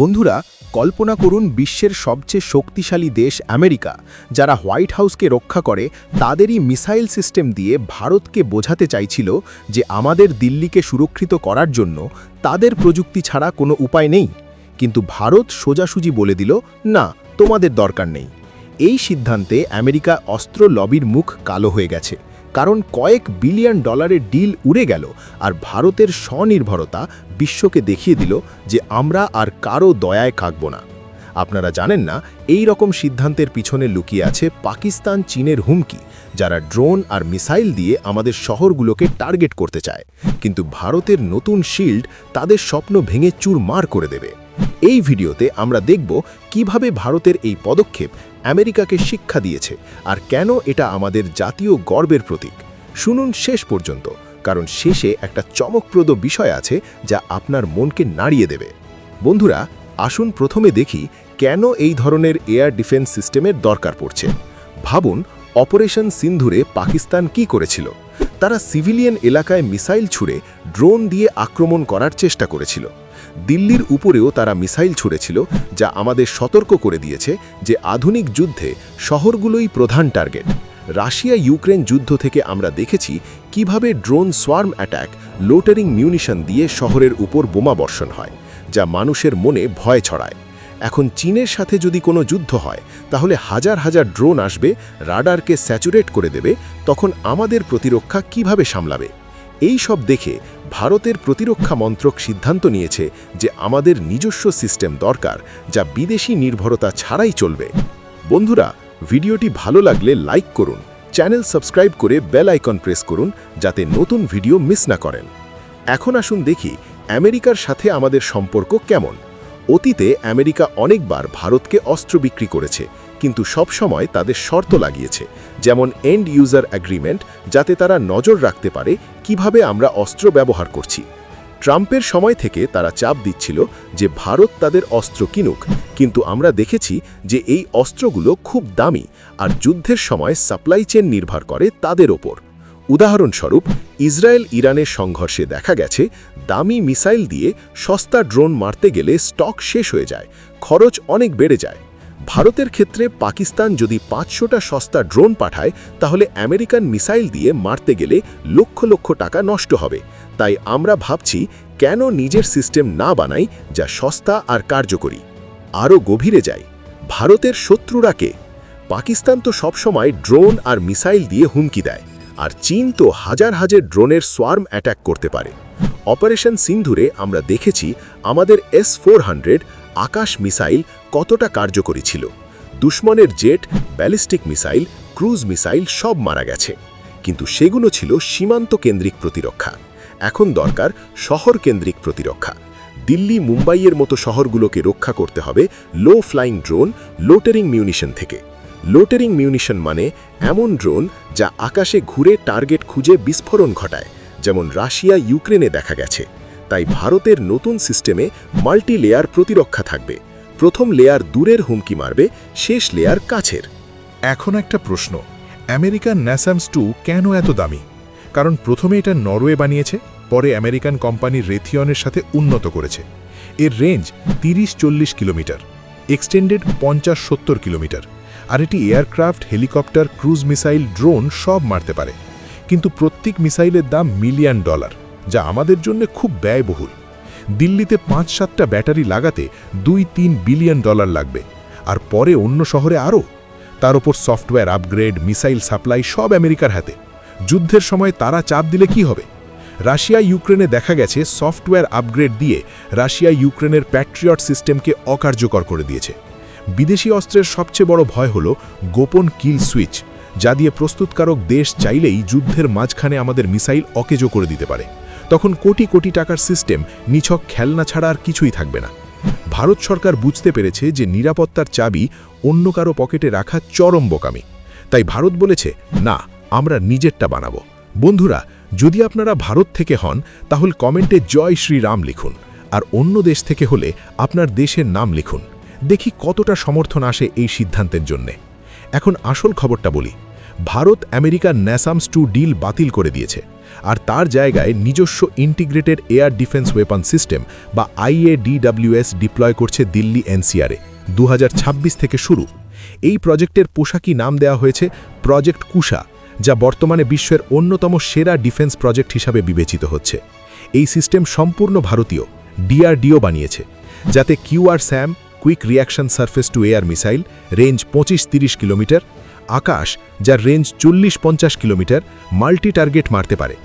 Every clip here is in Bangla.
বন্ধুরা, কল্পনা করুন বিশ্বের সবচেয়ে শক্তিশালী দেশ আমেরিকা, যারা হোয়াইট হাউসকে রক্ষা করে, তাদেরই মিসাইল সিস্টেম দিয়ে ভারতকে বোঝাতে চাইছিল যে আমাদের দিল্লিকে সুরক্ষিত করার জন্য তাদের প্রযুক্তি ছাড়া কোনো উপায় নেই। কিন্তু ভারত সোজাসুজি বলে দিল, না, তোমাদের দরকার নেই। এই সিদ্ধান্তে আমেরিকা অস্ত্র লবির মুখ কালো হয়ে গেছে। কারণ কয়েক বিলিয়ন ডলারের ডিল উড়ে গেল আর ভারতের স্বনির্ভরতা বিশ্বকে দেখিয়ে দিল যে আমরা আর কারও দয়ায় কাকব না। আপনারা জানেন না, এই রকম সিদ্ধান্তের পিছনে লুকিয়ে আছে পাকিস্তান চীনের হুমকি, যারা ড্রোন আর মিসাইল দিয়ে আমাদের শহরগুলোকে টার্গেট করতে চায়। কিন্তু ভারতের নতুন শিল্ড তাদের স্বপ্ন ভেঙে চুরমার করে দেবে। এই ভিডিওতে আমরা দেখব কীভাবে ভারতের এই পদক্ষেপ আমেরিকাকে শিক্ষা দিয়েছে আর কেন এটা আমাদের জাতীয় গর্বের প্রতীক। শুনুন শেষ পর্যন্ত, কারণ শেষে একটা চমকপ্রদ বিষয় আছে যা আপনার মনকে নাড়িয়ে দেবে। বন্ধুরা, আসুন প্রথমে দেখি কেন এই ধরনের এয়ার ডিফেন্স সিস্টেমের দরকার পড়ছে। ভাবুন, অপারেশন সিন্ধুরে পাকিস্তান কি করেছিল। তারা সিভিলিয়ান এলাকায় মিসাইল ছুড়ে ড্রোন দিয়ে আক্রমণ করার চেষ্টা করেছিল। দিল্লির উপরেও তারা মিসাইল ছুড়েছিল, যা আমাদের সতর্ক করে দিয়েছে যে আধুনিক যুদ্ধে শহরগুলোই প্রধান টার্গেট। রাশিয়া ইউক্রেন যুদ্ধ থেকে আমরা দেখেছি কীভাবে drone swarm attack loitering munition দিয়ে শহরের উপর বোমা বর্ষণ হয়, যা মানুষের মনে ভয় ছড়ায়। এখন চীনের সাথে যদি কোনো যুদ্ধ হয়, তাহলে হাজার হাজার ড্রোন আসবে, রাডারকে স্যাচুরেট করে দেবে, তখন আমাদের প্রতিরক্ষা কীভাবে সামলাবে? এই সব দেখে ভারতের প্রতিরক্ষা মন্ত্রক সিদ্ধান্ত নিয়েছে যে আমাদের নিজস্ব সিস্টেম দরকার যা বিদেশি নির্ভরতা ছাড়াই চলবে। বন্ধুরা, ভিডিওটি ভালো লাগলে লাইক করুন, চ্যানেল সাবস্ক্রাইব করে বেল আইকন প্রেস করুন যাতে নতুন ভিডিও মিস না করেন। এখন আসুন দেখি আমেরিকার সাথে আমাদের সম্পর্ক কেমন। অতীতে আমেরিকা অনেকবার ভারতকে অস্ত্র বিক্রি করেছে কিন্তু সবসময় তাদের শর্ত লাগিয়েছে, যেমন এন্ড ইউজার অ্যাগ্রিমেন্ট যাতে তারা নজর রাখতে পারে কীভাবে আমরা অস্ত্র ব্যবহার করছি। ট্রাম্পের সময় থেকে তারা চাপ দিচ্ছিল যে ভারত তাদের অস্ত্র কিনুক, কিন্তু আমরা দেখেছি যে এই অস্ত্রগুলো খুব দামি আর যুদ্ধের সময় সাপ্লাই চেন নির্ভর করে তাদের ওপর। উদাহরণস্বরূপ, ইসরায়েল ইরানের সংঘর্ষে দেখা গেছে, দামি মিসাইল দিয়ে সস্তা ড্রোন মারতে গেলে স্টক শেষ হয়ে যায়, খরচ অনেক বেড়ে যায়। ভারতের ক্ষেত্রে পাকিস্তান যদি পাঁচশোটা সস্তা ড্রোন পাঠায়, তাহলে আমেরিকান মিসাইল দিয়ে মারতে গেলে লক্ষ লক্ষ টাকা নষ্ট হবে। তাই আমরা ভাবছি, কেন নিজের সিস্টেম না বানাই যা সস্তা আর কার্যকরী? আরও গভীরে যাই। ভারতের শত্রুরা কে? পাকিস্তান তো সবসময় ড্রোন আর মিসাইল দিয়ে হুমকি দেয়, আর চীন তো হাজার হাজার ড্রোনের সোয়ার্ম অ্যাট্যাক করতে পারে। অপারেশন সিন্ধুরে আমরা দেখেছি, আমাদের এস ফোর আকাশ মিসাইল কতটা কার্যকরী ছিল? দুশ্মনের jet, ballistic missile, cruise missile সব মারা গেছে। কিন্তু সেগুলো ছিল সীমান্ত কেন্দ্রিক প্রতিরক্ষা। এখন দরকার শহর কেন্দ্রিক প্রতিরক্ষা। দিল্লি মুম্বাইয়ের মতো শহরগুলোকে রক্ষা করতে হবে low flying drone, loitering munition থেকে। লোটারিং মিউনিশন মানে এমন ড্রোন যা আকাশে ঘুরে টার্গেট খুঁজে বিস্ফোরণ ঘটায়, যেমন রাশিয়া ইউক্রেনে দেখা গেছে। তাই ভারতের নতুন সিস্টেমে মাল্টি লেয়ার প্রতিরক্ষা থাকবে। প্রথম লেয়ার দূরের হুমকি মারবে, শেষ লেয়ার কাছের। এখন একটা প্রশ্ন, আমেরিকান ন্যাসামস টু কেন এত দামি? কারণ প্রথমে এটা নরওয়ে বানিয়েছে, পরে আমেরিকান কোম্পানি রেথিয়নের সাথে উন্নত করেছে। এর রেঞ্জ তিরিশ চল্লিশ কিলোমিটার, এক্সটেন্ডেড পঞ্চাশ সত্তর কিলোমিটার, আর এটি aircraft, helicopter, cruise missile, drone সব মারতে পারে। কিন্তু প্রত্যেক মিসাইলের দাম মিলিয়ন ডলার। যা আমাদের জন্য খুব ব্যয়বহুল। দিল্লিতে পাঁচ সাতটা ব্যাটারি লাগাতে দুই তিন বিলিয়ন ডলার লাগবে। আর পরে অন্য শহরে আরও। তার ওপর সফটওয়্যার আপগ্রেড, মিসাইল সাপ্লাই সব আমেরিকার হাতে। যুদ্ধের সময় তারা চাপ দিলে কি হবে? রাশিয়া ইউক্রেনে দেখা গেছে সফটওয়্যার আপগ্রেড দিয়ে রাশিয়া ইউক্রেনের প্যাট্রিয়ট সিস্টেমকে অকার্যকর করে দিয়েছে। বিদেশি অস্ত্রের সবচেয়ে বড় ভয় হল গোপন কিল সুইচ, যা দিয়ে প্রস্তুতকারক দেশ চাইলেই যুদ্ধের মাঝখানে আমাদের মিসাইল অকেজো করে দিতে পারে। তখন কোটি কোটি টাকার সিস্টেম, নিছক খেলনা ছাড়া আর কিছুই থাকবে না। ভারত সরকার বুঝতে পেরেছে যে নিরাপত্তার চাবি অন্য কারও পকেটে রাখা চরম বোকামি। তাই ভারত বলেছে, না, আমরা নিজেরটা বানাবো। বন্ধুরা, যদি আপনারা ভারত থেকে হন, তাহলে কমেন্টে জয় শ্রীরাম লিখুন। আর অন্য দেশ থেকে হলে আপনার দেশের নাম লিখুন। দেখি কতটা সমর্থন আসে এই সিদ্ধান্তের জন্যে। এখন আসল খবরটা বলি। ভারত আমেরিকার ন্যাসামস টু ডিল বাতিল করে দিয়েছে। আর তার জায়গায় নিজস্ব integrated air defence weapon system বা আইএডিডব্লিউএস ডিপ্লয় করছে দিল্লি এনসিআরে দু থেকে শুরু। এই প্রজেক্টের পোশাকি নাম দেওয়া হয়েছে প্রজেক্ট কুশা যা বর্তমানে বিশ্বের অন্যতম সেরা ডিফেন্স প্রজেক্ট হিসাবে বিবেচিত হচ্ছে। এই সিস্টেম সম্পূর্ণ ভারতীয় ডিআরডিও বানিয়েছে, যাতে QR SAM quick reaction surface to air missile range পঁচিশ তিরিশ কিলোমিটার আকাশ, যার রেঞ্জ চল্লিশ পঞ্চাশ কিলোমিটার মাল্টি টার্গেট মারতে পারে।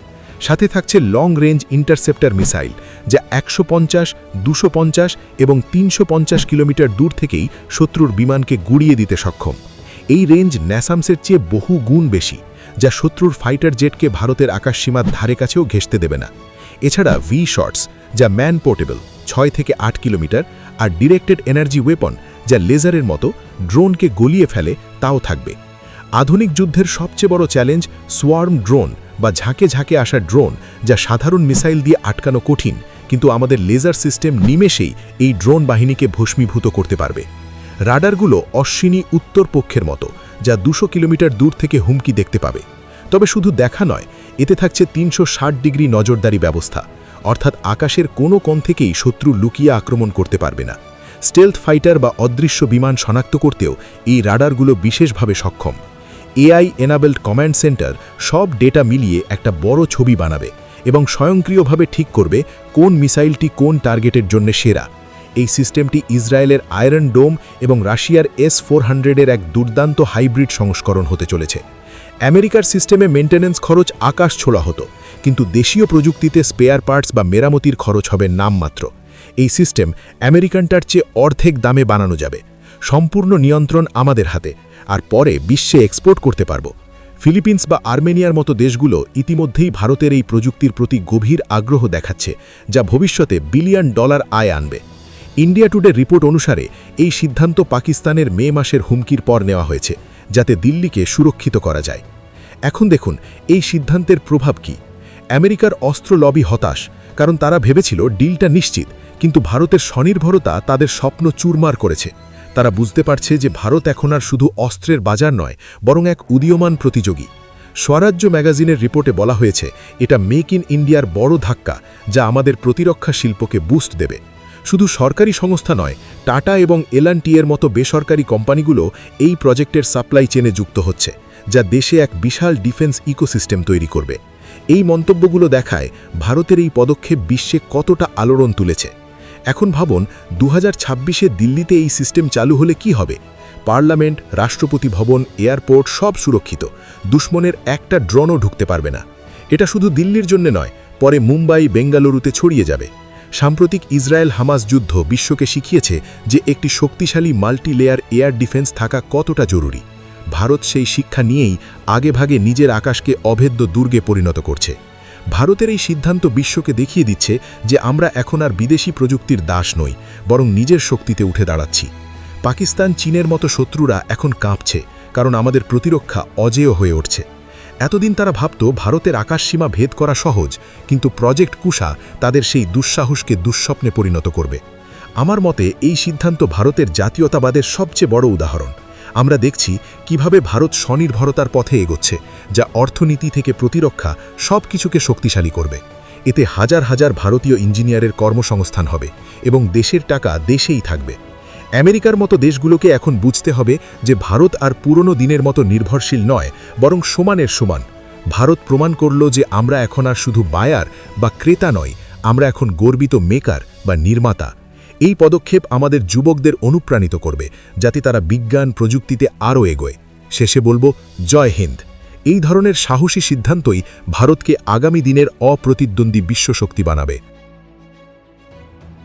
সাথে থাকছে লং রেঞ্জ ইন্টারসেপ্টার মিসাইল যা একশো পঞ্চাশ, দুশো পঞ্চাশ এবং তিনশো পঞ্চাশ কিলোমিটার দূর থেকেই শত্রুর বিমানকে গুড়িয়ে দিতে সক্ষম। এই রেঞ্জ ন্যাসামসের চেয়ে বহু গুণ বেশি, যা শত্রুর ফাইটার জেটকে ভারতের আকাশসীমার ধারে কাছেও ঘেঁষতে দেবে না। এছাড়া ভি শর্টস যা ম্যান পোর্টেবল ছয় থেকে আট কিলোমিটার, আর ডিরেক্টেড এনার্জি ওয়েপন যা লেজারের মতো ড্রোনকে গলিয়ে ফেলে, তাও থাকবে। আধুনিক যুদ্ধের সবচেয়ে বড় চ্যালেঞ্জ সোয়ার্ম ড্রোন বা ঝাঁকে ঝাঁকে আসা ড্রোন, যা সাধারণ মিসাইল দিয়ে আটকানো কঠিন, কিন্তু আমাদের লেজার সিস্টেম নিমেষেই এই ড্রোন বাহিনীকে ভস্মীভূত করতে পারবে। রাডারগুলো অশ্বিনী উত্তর পক্ষের মতো, যা দুশো কিলোমিটার দূর থেকে হুমকি দেখতে পাবে। তবে শুধু দেখা নয়, এতে থাকছে তিনশো ষাট ডিগ্রি নজরদারি ব্যবস্থা, অর্থাৎ আকাশের কোনো কোণ থেকেই শত্রু লুকিয়ে আক্রমণ করতে পারবে না। স্টেলথ ফাইটার বা অদৃশ্য বিমান শনাক্ত করতেও এই রাডারগুলো বিশেষভাবে সক্ষম। এআই এনাবেলড কমান্ড সেন্টার সব ডেটা মিলিয়ে একটা বড় ছবি বানাবে এবং স্বয়ংক্রিয়ভাবে ঠিক করবে কোন মিসাইলটি কোন টার্গেটের জন্য সেরা। এই সিস্টেমটি ইসরায়েলের আয়রন ডোম এবং রাশিয়ার এস ফোর হান্ড্রেডের এক দুর্দান্ত হাইব্রিড সংস্করণ হতে চলেছে। আমেরিকার সিস্টেমে মেনটেন্যান্স খরচ আকাশ ছোলা হতো, কিন্তু দেশীয় প্রযুক্তিতে স্পেয়ার পার্টস বা মেরামতির খরচ হবে নামমাত্র। এই সিস্টেম আমেরিকানটার চেয়ে অর্ধেক দামে বানানো যাবে। সম্পূর্ণ নিয়ন্ত্রণ আমাদের হাতে, আর পরে বিশ্বে এক্সপোর্ট করতে পারব। ফিলিপিন্স বা আর্মেনিয়ার মতো দেশগুলো ইতিমধ্যেই ভারতের এই প্রযুক্তির প্রতি গভীর আগ্রহ দেখাচ্ছে, যা ভবিষ্যতে বিলিয়ন ডলার আয় আনবে। ইন্ডিয়া টুডে রিপোর্ট অনুসারে, এই সিদ্ধান্ত পাকিস্তানের মে মাসের হুমকির পর নেওয়া হয়েছে, যাতে দিল্লিকে সুরক্ষিত করা যায়। এখন দেখুন, এই সিদ্ধান্তের প্রভাব কি। আমেরিকার অস্ত্র লবি হতাশ, কারণ তারা ভেবেছিল ডিলটা নিশ্চিত, কিন্তু ভারতের স্বনির্ভরতা তাদের স্বপ্ন চুরমার করেছে। তারা বুঝতে পারছে যে ভারত এখন আর শুধু অস্ত্রের বাজার নয়, বরং এক উদীয়মান প্রতিযোগী। স্বরাজ্য ম্যাগাজিনের রিপোর্টে বলা হয়েছে, এটা মেক ইন ইন্ডিয়ার বড় ধাক্কা, যা আমাদের প্রতিরক্ষা শিল্পকে বুস্ট দেবে। শুধু সরকারি সংস্থা নয়, টাটা এবং এলআনটি এর মতো বেসরকারি কোম্পানিগুলো এই প্রজেক্টের সাপ্লাই চেনে যুক্ত হচ্ছে, যা দেশে এক বিশাল ডিফেন্স ইকোসিস্টেম তৈরি করবে। এই মন্তব্যগুলো দেখায় ভারতের এই পদক্ষেপ বিশ্বে কতটা আলোড়ন তুলেছে। এখন ভাবুন দু হাজার দিল্লিতে এই সিস্টেম চালু হলে কি হবে? পার্লামেন্ট, রাষ্ট্রপতি ভবন, এয়ারপোর্ট সব সুরক্ষিত। দুশ্মনের একটা ড্রোনও ঢুকতে পারবে না। এটা শুধু দিল্লির জন্য নয়, পরে মুম্বাই, বেঙ্গালুরুতে ছড়িয়ে যাবে। সাম্প্রতিক ইসরায়েল হামাস যুদ্ধ বিশ্বকে শিখিয়েছে যে একটি শক্তিশালী মাল্টি লেয়ার এয়ার ডিফেন্স থাকা কতটা জরুরি। ভারত সেই শিক্ষা নিয়েই আগেভাগে নিজের আকাশকে অভেদ্য দুর্গে পরিণত করছে। ভারতের এই সিদ্ধান্ত বিশ্বকে দেখিয়ে দিচ্ছে যে আমরা এখন আর বিদেশি প্রযুক্তির দাস নই, বরং নিজের শক্তিতে উঠে দাঁড়াচ্ছি। পাকিস্তান, চীনের মতো শত্রুরা এখন কাঁপছে, কারণ আমাদের প্রতিরক্ষা অজেয় হয়ে উঠছে। এতদিন তারা ভাবত ভারতের আকাশসীমা ভেদ করা সহজ, কিন্তু প্রজেক্ট কুষা তাদের সেই দুঃসাহসকে দুঃস্বপ্নে পরিণত করবে। আমার মতে এই সিদ্ধান্ত ভারতের জাতীয়তাবাদের সবচেয়ে বড় উদাহরণ। আমরা দেখছি কীভাবে ভারত স্বনির্ভরতার পথে এগোচ্ছে, যা অর্থনীতি থেকে প্রতিরক্ষা সব কিছুকে শক্তিশালী করবে। এতে হাজার হাজার ভারতীয় ইঞ্জিনিয়ারের কর্মসংস্থান হবে এবং দেশের টাকা দেশেই থাকবে। আমেরিকার মতো দেশগুলোকে এখন বুঝতে হবে যে ভারত আর পুরনো দিনের মতো নির্ভরশীল নয়, বরং সমানের সমান। ভারত প্রমাণ করল যে আমরা এখন আর শুধু বায়ার বা ক্রেতা নয় আমরা এখন গর্বিত মেকার বা নির্মাতা। এই পদক্ষেপ আমাদের যুবকদের অনুপ্রাণিত করবে, যাতে তারা বিজ্ঞান প্রযুক্তিতে আরও এগোয়। শেষে বলব, জয় হিন্দ। এই ধরনের সাহসী সিদ্ধান্তই ভারতকে আগামী দিনের অপ্রতিদ্বন্দ্বী বিশ্বশক্তি বানাবে।